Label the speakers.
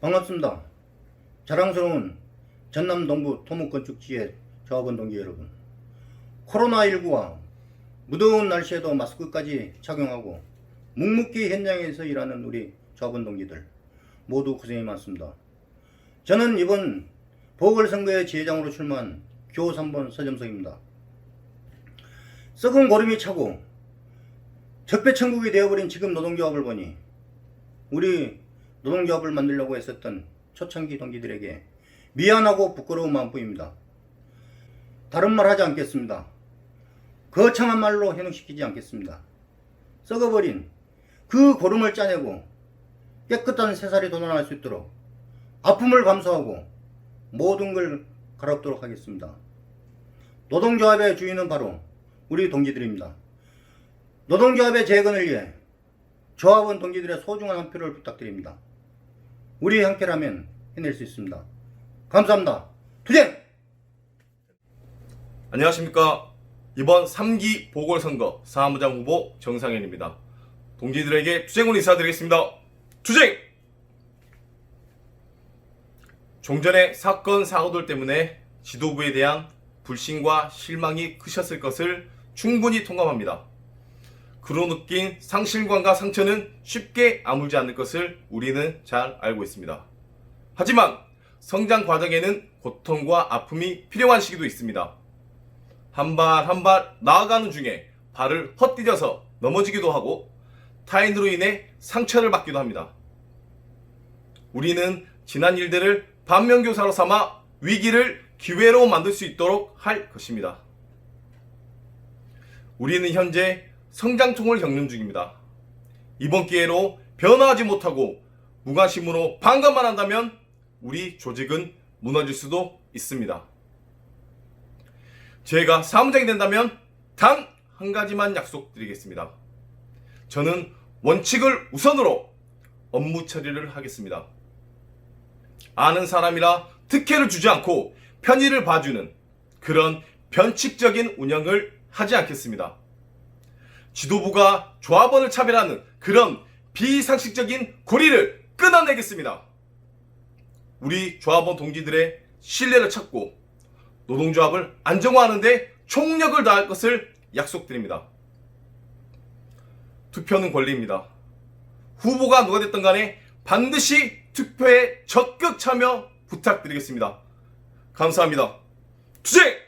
Speaker 1: 반갑습니다. 자랑스러운 전남 동부 토목건축지의 조합원 동기 여러분. 코로나19와 무더운 날씨에도 마스크까지 착용하고 묵묵히 현장에서 일하는 우리 조합원 동기들 모두 고생이 많습니다. 저는 이번 보궐선거의 지회장으로 출마한 교 3번 서점석입니다. 썩은 고름이 차고 적폐천국이 되어버린 지금 노동조합을 보니 우리 노동조합을 만들려고 했었던 초창기 동기들에게 미안하고 부끄러운 마음 뿐입니다. 다른 말 하지 않겠습니다. 거창한 말로 현혹시키지 않겠습니다. 썩어버린 그 고름을 짜내고 깨끗한 새살이 돋아날 수 있도록 아픔을 감수하고 모든 걸 갈아엎도록 하겠습니다. 노동조합의 주인은 바로 우리 동지들입니다. 노동조합의 재건을 위해 조합원 동지들의 소중한 한 표를 부탁드립니다. 우리 함께라면 해낼 수 있습니다. 감사합니다. 투쟁!
Speaker 2: 안녕하십니까. 이번 3기 보궐선거 사무장 후보 정상현입니다. 동지들에게 투쟁을 인사드리겠습니다. 투쟁! 종전의 사건, 사고들 때문에 지도부에 대한 불신과 실망이 크셨을 것을 충분히 통감합니다. 그로 느낀 상실감과 상처는 쉽게 아물지 않을 것을 우리는 잘 알고 있습니다. 하지만 성장 과정에는 고통과 아픔이 필요한 시기도 있습니다. 한 발 한 발 나아가는 중에 발을 헛디뎌서 넘어지기도 하고 타인으로 인해 상처를 받기도 합니다. 우리는 지난 일들을 반면교사로 삼아 위기를 기회로 만들 수 있도록 할 것입니다. 우리는 현재 성장통을 겪는 중입니다. 이번 기회로 변화하지 못하고 무관심으로 방관만 한다면 우리 조직은 무너질 수도 있습니다. 제가 사무장이 된다면 단 한 가지만 약속드리겠습니다. 저는 원칙을 우선으로 업무 처리를 하겠습니다. 아는 사람이라 특혜를 주지 않고 편의를 봐주는 그런 변칙적인 운영을 하지 않겠습니다. 지도부가 조합원을 차별하는 그런 비상식적인 고리를 끊어내겠습니다. 우리 조합원 동지들의 신뢰를 찾고 노동조합을 안정화하는데 총력을 다할 것을 약속드립니다. 투표는 권리입니다. 후보가 누가 됐든 간에 반드시 투표에 적극 참여 부탁드리겠습니다. 감사합니다. 투쟁!